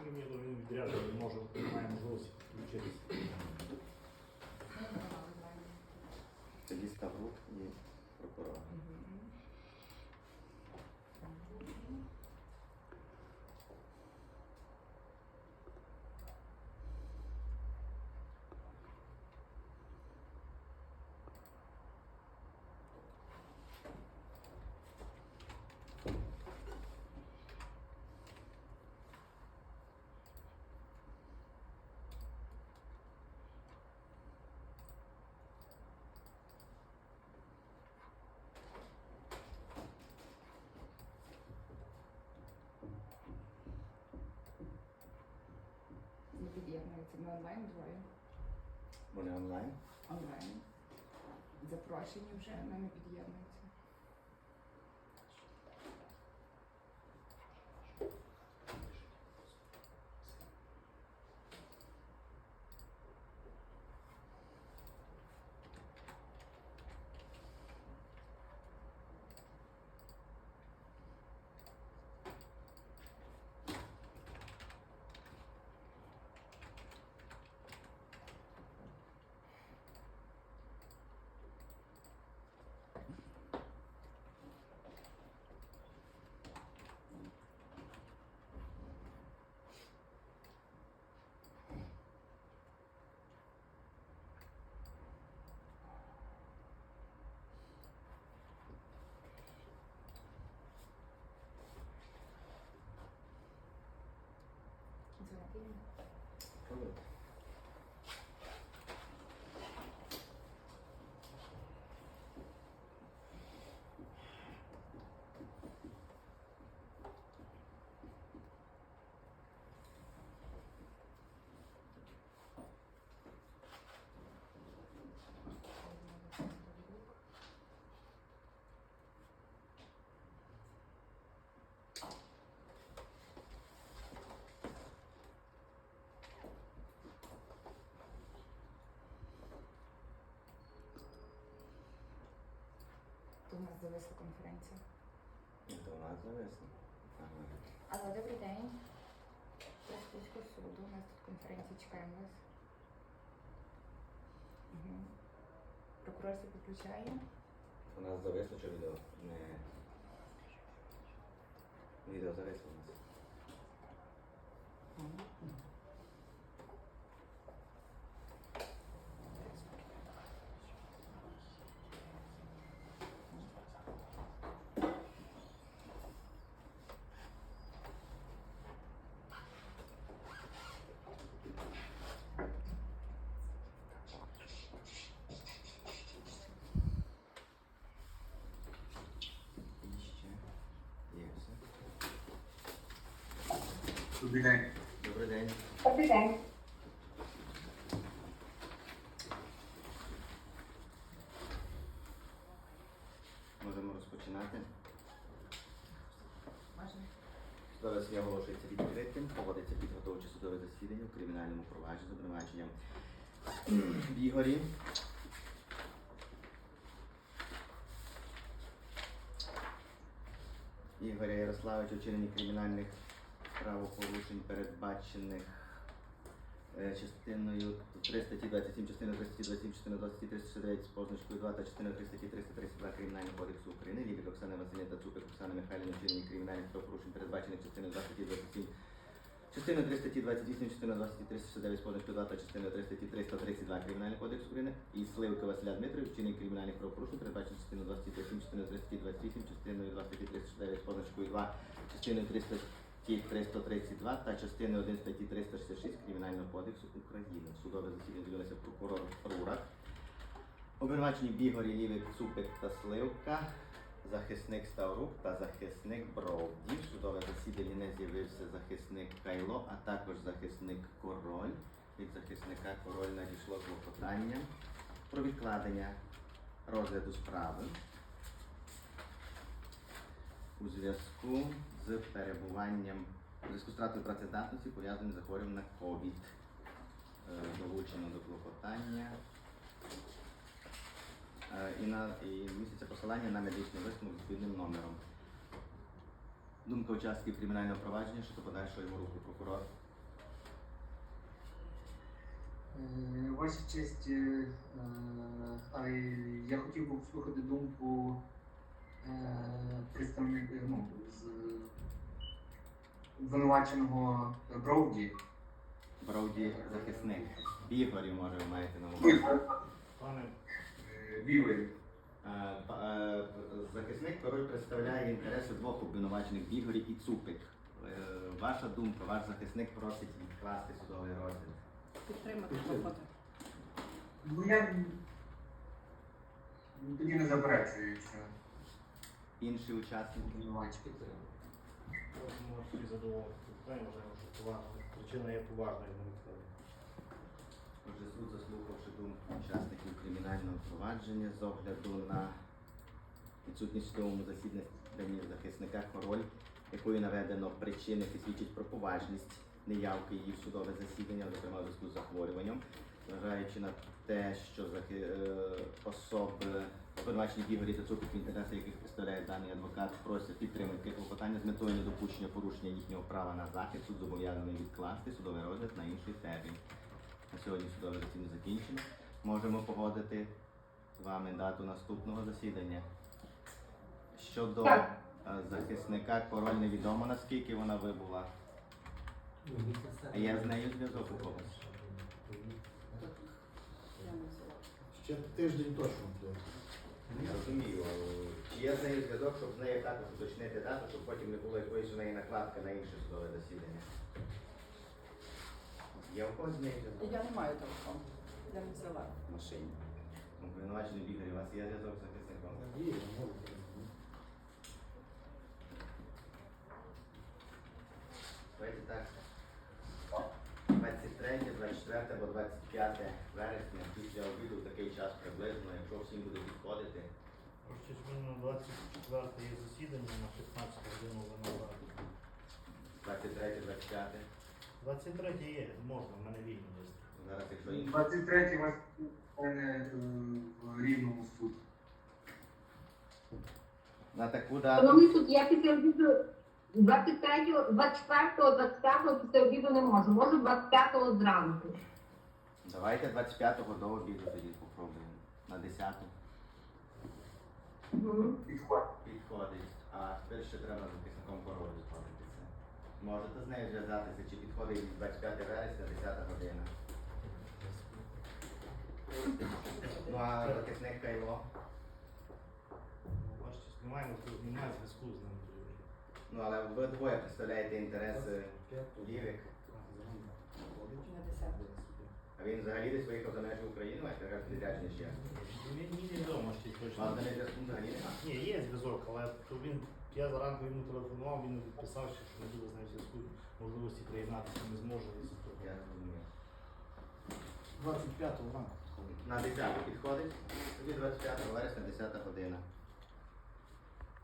Ні, наскільки мені відомо, він відряджений, не може, немає можливості включитися. Тоді Ставрук і прокурор. Не під'єднується. Ми онлайн двоє. Вони онлайн. Онлайн. Запрошені вже, але не під'єднуються. akin. Зависла конференція. Ні, то у нас зависно. Ага. Алло, добрий день. Проспільського суду. У нас тут конференція, чекаємо вас. Угу. Прокурор се підключає. У нас зависло чи відео? Не. Відео зависло у нас. І ще є все. Добрий день. Добрий день. Добрий день. Можемо розпочинати. Можна. Судове засідання оголошується відкритим, проводиться підготовче судове засідання у кримінальному провадженні з обвинуваченням в Ігорі. Ігоря Ярославовича вчинені кримінальних правопорушень, передбачених е, частиною 3 статті 27, частина 3 статті 27, частина 20 369 з позначкою 2 та частина 3 статті 332 Кримінального кодексу України, Лібік Оксана Васильівна та Цупик Оксана Михайлівна вчинені кримінальних правопорушень, передбачених частиною 2 статті 27, частина 3 статті 28, частина 2 статті 369 з позначкою 2 та частина 3 статті 332 Кримінального кодексу України і Сливки Василя Дмитровича вчинені кримінальних правопорушень, передбачених частиною 2 статті 27, частиною 3 статті 28, частиною 2 369 з позначкою 2, частиною 3 статті 332 та частиною 1 статті 366 Кримінального кодексу України. Судове засідання з'явилося прокурор Рурак. Обвинувачені Бігорі, Лівик, Цупик та Сливка, захисник Ставрук та захисник Бровді. В Судове засідання не з'явився захисник Кайло, а також захисник Король. Від захисника Король надійшло клопотання про відкладення розгляду справи у зв'язку з перебуванням у зв'язку з втратою працездатності пов'язаним з захворюванням на ковід. Е, Долучено до клопотання. Е, І, на, і міститься посилання на медичний висновок з відповідним номером. Думка учасників кримінального провадження щодо подальшого йому руху прокурор. Е, Ваша честь, я хотів би послухати думку е, представника ну, з обвинуваченого Броуді. Броуді захисник. Бігорів, може, ви маєте на увазі. Пане, Е, е, Захисник король представляє інтереси двох обвинувачених Бігорі і Цупик. Е, Ваша думка, ваш захисник просить відкласти судовий розгляд. Підтримати. Ну я тоді не заперечую, що Інші учасники. всі задоволити. Питання вважаємо, що поважна. Причина є поважною на. Отже, суд, заслухавши думку учасників кримінального провадження з огляду на відсутність в судовому засіданні захисника король, якою наведено причини, які свідчать про поважність неявки її в судове засідання, зокрема в зв'язку з захворюванням, зважаючи на те, що захи... е, особи обвинувачені Ігорі та Цупик, інтереси яких представляє даний адвокат, просять підтримати клопотання з метою недопущення порушення їхнього права на захист, суд зобов'язаний відкласти судовий розгляд на інший термін. На сьогодні судове засідання закінчено. Можемо погодити з вами дату наступного засідання. Щодо Так. е, захисника король невідомо наскільки вона вибула. А є з нею зв'язок у когось. Ще тиждень точно буде. Я розумію. Чи є з нею зв'язок, щоб з нею також уточнити дату, щоб потім не було якоїсь у неї накладки на інше судове засідання? Є у когось з нею зв'язок? Я не маю телефону. Я не взяла в машині. Обвинувачений Ігор, у вас є зв'язок з захисником? Є. Давайте так. 23, 24 або 25 вересня після обіду в такий час приблизно, якщо всім буде підходити. Ще на 24 є засідання на 15 годину винограду. 23, 25. 23 є, можна, в мене вільно є. Зараз, якщо інші. 23 у вас мене е, в рівному суд. На таку дату. Шановний суд, я після обіду 23, 24, 25 після обіду не можу. Можу 25 зранку. Давайте 25-го до обіду тоді попробуємо. На 10 Мгм. Підходить. підходить. А тепер ще треба з захисником паролю сходитися. Можете з нею зв'язатися, чи підходить 25 вересня, 10 година. Ну а захисник Кайло. Бачите, знімаємо, тут немає зв'язку з ним. Ну але ви двоє представляєте інтереси Лівік. На 10. А він взагалі десь виїхав за межі України, а якраз відрядження ще. Мені мені невідомо ще точно. Вас не зв'язку взагалі немає. Ні, є зв'язок, але то він, я заранку йому телефонував, він відписав, що не буде з ним зв'язку, можливості приєднатися не зможе. Я розумію. 25 ранку підходить. На 10 підходить, тоді 25 вересня, 10 година.